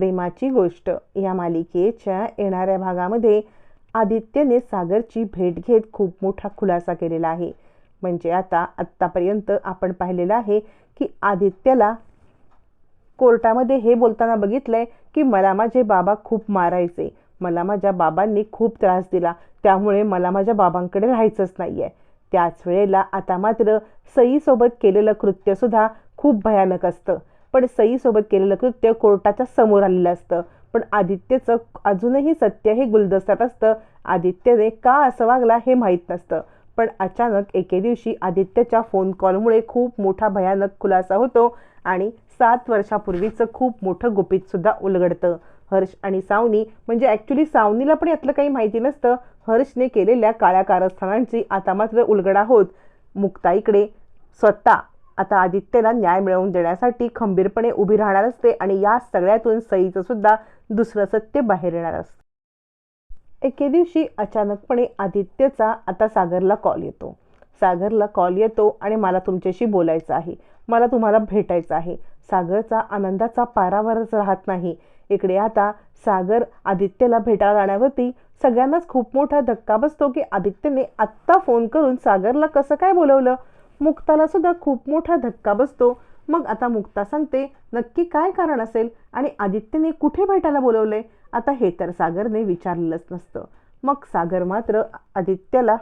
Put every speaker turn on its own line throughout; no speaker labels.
प्रेमाची गोष्ट. या मालिकेच्या येणाऱ्या भागामध्ये आदित्यने सागरची भेट घेत खूप मोठा खुलासा केलेला आहे. म्हणजे आता आत्तापर्यंत आपण पाहिलेलं आहे की आदित्यला कोर्टामध्ये हे बोलताना बघितलंय की मला माझे बाबा खूप मारायचे. मला माझ्या बाबांनी खूप त्रास दिला. त्यामुळे मला माझ्या बाबांकडे राहायचंच नाही आहे त्याच वेळेला आता मात्र सईसोबत केलेलं कृत्यसुद्धा खूप भयानक असतं. पण सईसोबत केलेलं कृत्य कोर्टाच्या समोर आलेलं असतं. पण आदित्यचं अजूनही सत्य हे गुलदस्त्यात असतं. आदित्यने का असं वागला हे माहीत नसतं. पण अचानक एके दिवशी आदित्यच्या फोन कॉलमुळे खूप मोठा भयानक खुलासा होतो आणि सात वर्षापूर्वीचं खूप मोठं गुपितसुद्धा उलगडतं. हर्ष आणि सावनी म्हणजे ॲक्च्युली सावनीला पण यातलं काही माहिती नसतं. हर्षने केलेल्या काळ्या कारस्थानांची आता मात्र उलगडा होत. मुक्ताईकडे स्वतः आता आदित्यला न्याय मिळवून देण्यासाठी खंबीरपणे उभी राहणार असते आणि या सगळ्यातून सईचं सुद्धा दुसरं सत्य बाहेर येणार असतं. एके दिवशी अचानकपणे आदित्यचा आता सागरला कॉल येतो. सागरला कॉल येतो आणि मला तुमच्याशी बोलायचं आहे. मला तुम्हाला भेटायचं आहे. सागरचा आनंदाचा पारावरच राहत नाही. इकडे आता सागर आदित्यला भेटायला जाण्यावरती सगळ्यांनाच खूप मोठा धक्का बसतो की आदित्यने आत्ता फोन करून सागरला कसं काय बोलवलं? मुक्ताला सुद्धा खूप मोठा धक्का बसतो. मग आता मुक्ता सांगते नक्की काय कारण असेल? आणि आदित्यने कुठे भेटायला बोलवले? आता हे तर सागरने विचारलेलंच नसतं. मग सागर मात्र आदित्यला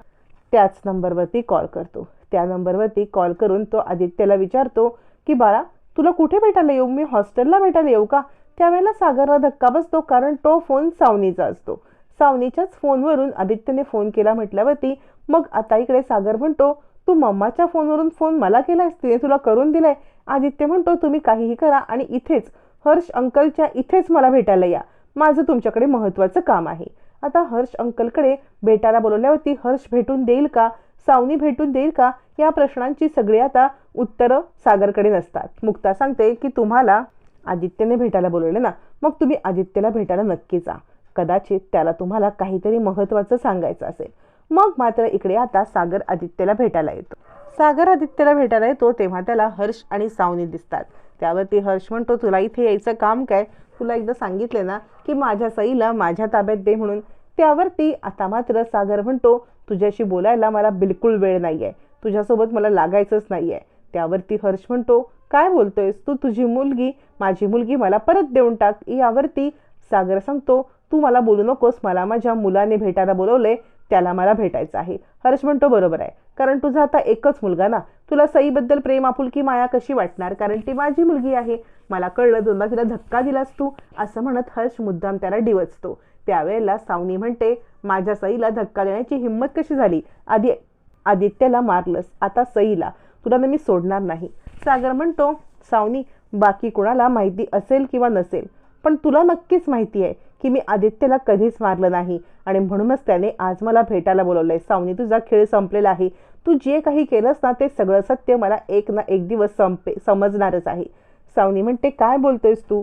त्याच नंबरवरती कॉल करतो. त्या नंबरवरती कॉल करून तो आदित्यला विचारतो की बाळा तुला कुठे भेटायला येऊ? मी हॉस्टेलला भेटायला येऊ का? त्यावेळेला सागरला धक्का बसतो कारण तो फोन सावनीचा असतो. सावनीच्याच फोनवरून आदित्यने फोन केला म्हटल्यावरती मग आता इकडे सागर म्हणतो तू मम्माच्या फोनवरून फोन मला केलास तिने तुला करून दिलाय. आदित्य म्हणतो तुम्ही काहीही करा आणि इथेच हर्ष अंकलच्या इथेच मला भेटायला या. माझं तुमच्याकडे महत्त्वाचं काम आहे. आता हर्ष अंकलकडे भेटायला बोलवल्यावरती हर्ष भेटून देईल का? सावनी भेटून देईल का? या प्रश्नांची सगळी आता उत्तरं सागरकडे नसतात. मुक्ता सांगते की तुम्हाला आदित्यने भेटायला बोलवले ना मग तुम्ही आदित्यला भेटायला नक्की जा. कदाचित त्याला तुम्हाला काहीतरी महत्त्वाचं सांगायचं असेल. मग मात्र इकडे आता सागर आदित्यला भेटायला येतो. सागर आदित्यला भेटायला येतो तेव्हा त्याला हर्ष आणि सावनी दिसतात. त्यावरती हर्ष म्हणतो तुला इथे यायचं काम काय? तुला एकदा सांगितले ना की माझ्या सईला माझ्या ताब्यात दे म्हणून. त्यावरती आता मात्र सागर म्हणतो तुझ्याशी बोलायला मला बिलकुल वेळ नाही आहे तुझ्यासोबत मला लागायचंच नाही आहे त्यावरती हर्ष म्हणतो काय बोलतोयस? तू तुझी मुलगी माझी मुलगी मला परत देऊन टाक. यावरती सागर सांगतो तू मला बोलू नकोस मला माझ्या मुलाने भेटायला बोलवले त्याला मला भेटायचं आहे. हर्ष म्हणतो बरोबर आहे. कारण तुझा आता एकच मुलगा ना तुला सईबद्दल प्रेम आपुलकी माया कशी वाटणार? कारण ती माझी मुलगी आहे. मला कळलं दोनदा तिला धक्का दिलास तू असं म्हणत हर्ष मुद्दाम त्याला डिवचतो. त्यावेळेला सावनी म्हणते माझ्या सईला धक्का देण्याची हिंमत कशी झाली? आधी आदित्यला मारलंस. आता सईला. तुला ना मी सोडणार नाही. सागर म्हणतो सावनी बाकी कुणाला माहिती असेल किंवा नसेल पण तुला नक्कीच माहिती आहे. की मी आदित्यला कधीच मारलं नाही. आणि म्हणूनच त्याने आज मला भेटायला बोलवलं आहे सावनी तुझा खेळ संपलेला आहे. तू जे काही केलंस ना ते सगळं सत्य मला एक ना एक दिवस संपे समजणारच आहे. सावनी म्हणते काय बोलतोयस तू?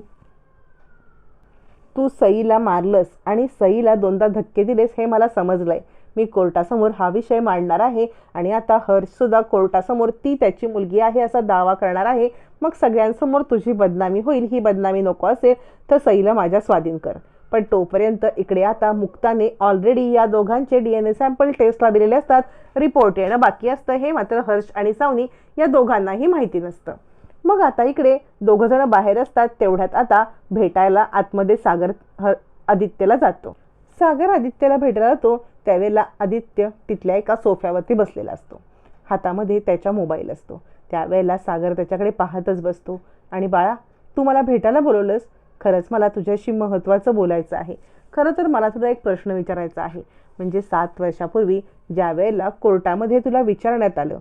तू सईला मारलंस आणि सईला दोनदा धक्के दिलेस हे मला समजलंय. मी कोर्टासमोर हा विषय मांडणार आहे आणि आता हर्षसुद्धा कोर्टासमोर ती त्याची मुलगी आहे असा दावा करणार आहे. मग सगळ्यांसमोर तुझी बदनामी होईल ही बदनामी नको असेल तर सईला माझ्या स्वाधीन कर. पण तोपर्यंत इकडे आता मुक्ताने ऑलरेडी या दोघांचे डी एन ए सॅम्पल टेस्टला दिलेले असतात. रिपोर्ट येणं बाकी असतं. हे मात्र हर्ष आणि सावनी या दोघांनाही माहिती नसतं. मग आता इकडे दोघं जण बाहेर असतात. तेवढ्यात आता भेटायला आतमध्ये सागर ह आदित्यला जातो. सागर आदित्यला भेटायला जातो. त्यावेळेला आदित्य तिथल्या एका सोफ्यावरती बसलेला असतो. हातामध्ये त्याच्या मोबाईल असतो. त्यावेळेला सागर त्याच्याकडे पाहतच बसतो. आणि बाळा तू मला भेटायला बोलवलंस? खरंच मला तुझ्याशी महत्त्वाचं बोलायचं आहे. खरं तर मला तुला एक प्रश्न विचारायचा आहे. म्हणजे सात वर्षापूर्वी ज्या वेळेला कोर्टामध्ये तुला विचारण्यात आलं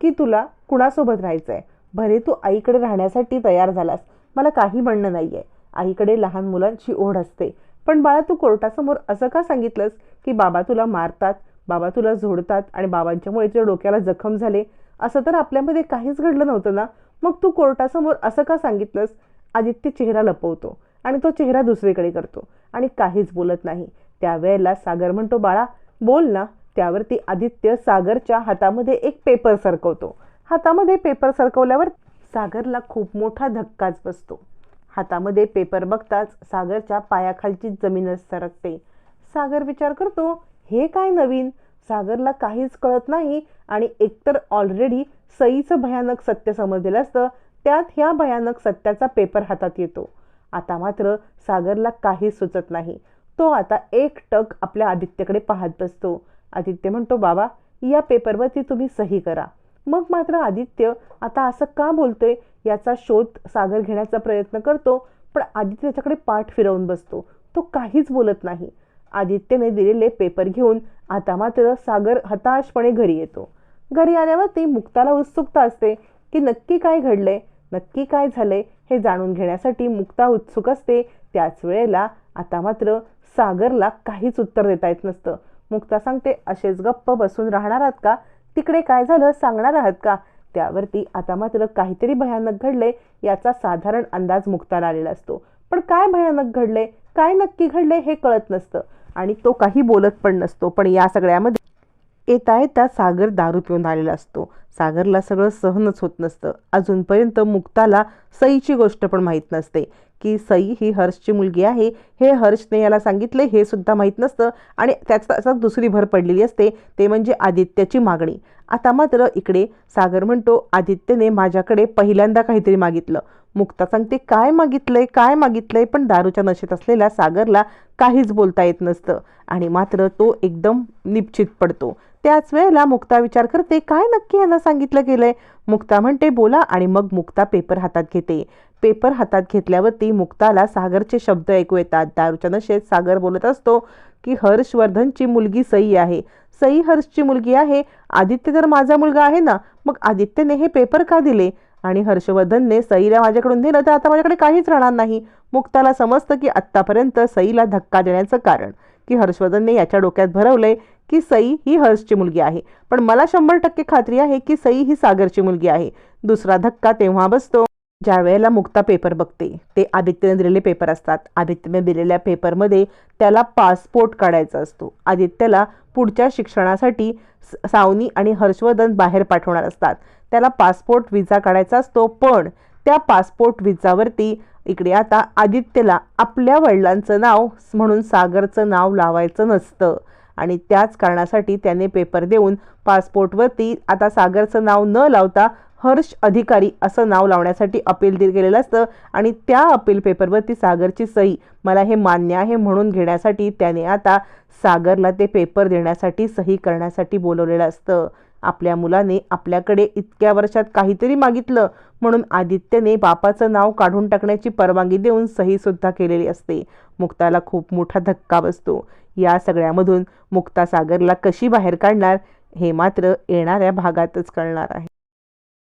की तुला कुणासोबत राहायचं आहे भले तू आईकडे राहण्यासाठी तयार झालास. मला काही म्हणणं नाही आहे आईकडे लहान मुलांची ओढ असते. पण बाळा तू कोर्टासमोर असं का सांगितलंस की बाबा तुला मारतात बाबा तुला झोडतात आणि बाबांच्यामुळे तुझ्या डोक्याला जखम झाले? असं तर आपल्यामध्ये काहीच घडलं नव्हतं ना. मग तू कोर्टासमोर असं का सांगितलंस आदित्य चेहरा लपवतो आणि तो चेहरा दुसरीकडे करतो. आणि काहीच बोलत नाही. त्यावेळेला सागर म्हणतो बाळा बोल ना. त्यावरती आदित्य सागरच्या हातामध्ये एक पेपर सरकवतो. हातामध्ये पेपर सरकवल्यावर सागरला खूप मोठा धक्काच बसतो. हातामध्ये पेपर बघताच सागरच्या पायाखालची जमीनच सरकते. सागर विचार करतो हे काय नवीन? सागरला काहीच कळत नाही आणि एकतर ऑलरेडी सईचं भयानक सत्य समजलेलं असतं त्यात ह्या भयानक सत्याचा पेपर हातात येतो. आता मात्र सागरला काही सुचत नाही. तो आता एक टक आपल्या आदित्यकडे पाहत बसतो. आदित्य म्हणतो बाबा या पेपरवरती तुम्ही सही करा. मग मात्र आदित्य आता असं का बोलतोय? याचा शोध सागर घेण्याचा प्रयत्न करतो पण आदित्य त्याच्याकडे पाठ फिरवून बसतो. तो काहीच बोलत नाही. आदित्यने दिलेले पेपर घेऊन आता मात्र सागर हताशपणे घरी येतो. घरी आल्यावरती मुक्ताला उत्सुकता असते की नक्की काय घडलंय. नक्की काय झालंय हे जाणून घेण्यासाठी मुक्ता उत्सुक असते. त्याच वेळेला आता मात्र सागरला काहीच उत्तर देता येत नसतं. मुक्ता सांगते असेच गप्प बसून राहणार आहात का? तिकडे काय झालं? सांगणार आहात का? त्यावरती आता मात्र काहीतरी भयानक घडले याचा साधारण अंदाज मुक्ताला आलेला असतो. पण काय भयानक घडले काय नक्की घडले हे कळत नसतं आणि तो काही बोलत पण नसतो. पण या सगळ्यामध्ये येता येता सागर दारू पिऊन आलेला असतो. सागरला सगळं सहनच होत नसतं. अजूनपर्यंत मुक्ताला सईची गोष्ट पण माहीत नसते. की सई ही हर्षची मुलगी आहे. हे हर्षने याला सांगितले हे सुद्धा माहीत नसतं आणि त्याचा त्याचा दुसरी भर पडलेली असते. ते म्हणजे आदित्याची मागणी. आता मात्र इकडे सागर म्हणतो आदित्यने माझ्याकडे पहिल्यांदा काहीतरी मागितलं. मुक्ता सांगते काय मागितलंय? काय मागितलंय? पण दारूच्या नशेत असलेल्या सागरला काहीच बोलता येत नसतं. आणि मात्र तो एकदम निश्चित पडतो. त्याच वेळेला मुक्ता विचार करते काय नक्की यांना सांगितलं गेलंय? मुक्ता म्हणते बोला. आणि मग मुक्ता पेपर हातात घेते. पेपर हातात घेतल्यावरती मुक्ताला सागरचे शब्द ऐकू येतात. दारूच्या नशेत सागर बोलत असतो की हर्षवर्धनची मुलगी सई आहे. सई हर्षची मुलगी आहे? आदित्य तर माझा मुलगा आहे ना? मग आदित्यने हे पेपर का दिले? आणि हर्षवर्धनने सईला माझ्याकडून दिलं तर आता माझ्याकडे काहीच राहणार नाही. मुक्ताला समजतं की आत्तापर्यंत सईला धक्का देण्याचं कारण की हर्षवर्धनने याच्या डोक्यात भरवलंय की सई ही हर्षची मुलगी आहे. पण मला शंभर टक्के खात्री आहे की सई ही सागरची मुलगी आहे. दुसरा धक्का तेव्हा बसतो. ज्या वेळेला मुक्ता पेपर बघते ते आदित्यने दिलेले पेपर असतात. आदित्यने दिलेल्या पेपरमध्ये त्याला पासपोर्ट काढायचा असतो. आदित्यला पुढच्या शिक्षणासाठी स- सावनी आणि हर्षवर्धन बाहेर पाठवणार असतात. त्याला पासपोर्ट विजा काढायचा असतो पण त्या पासपोर्ट विजावरती इकडे आता आदित्यला आपल्या वडिलांचं नाव म्हणून सागरचं नाव लावायचं नसतं. आणि त्याच कारणासाठी त्याने पेपर देऊन पासपोर्टवरती आता सागरचं नाव न लावता हर्ष अधिकारी असं नाव लावण्यासाठी अपील दिलं गेलेलं असतं. आणि त्या अपील पेपरवरती सागरची सही मला हे मान्य आहे म्हणून घेण्यासाठी त्याने आता सागरला ते पेपर देण्यासाठी सही करण्यासाठी बोलवलेलं असतं. आपल्या मुलाने आपल्याकडे इतक्या वर्षात काहीतरी मागितलं म्हणून आदित्यने बापाचं नाव काढून टाकण्याची परवानगी देऊन सहीसुद्धा केलेली असते. मुक्ताला खूप मोठा धक्का बसतो. या सगळ्यामधून मुक्तासागरला कशी बाहेर काढणार हे मात्र येणाऱ्या भागातच कळणार आहे.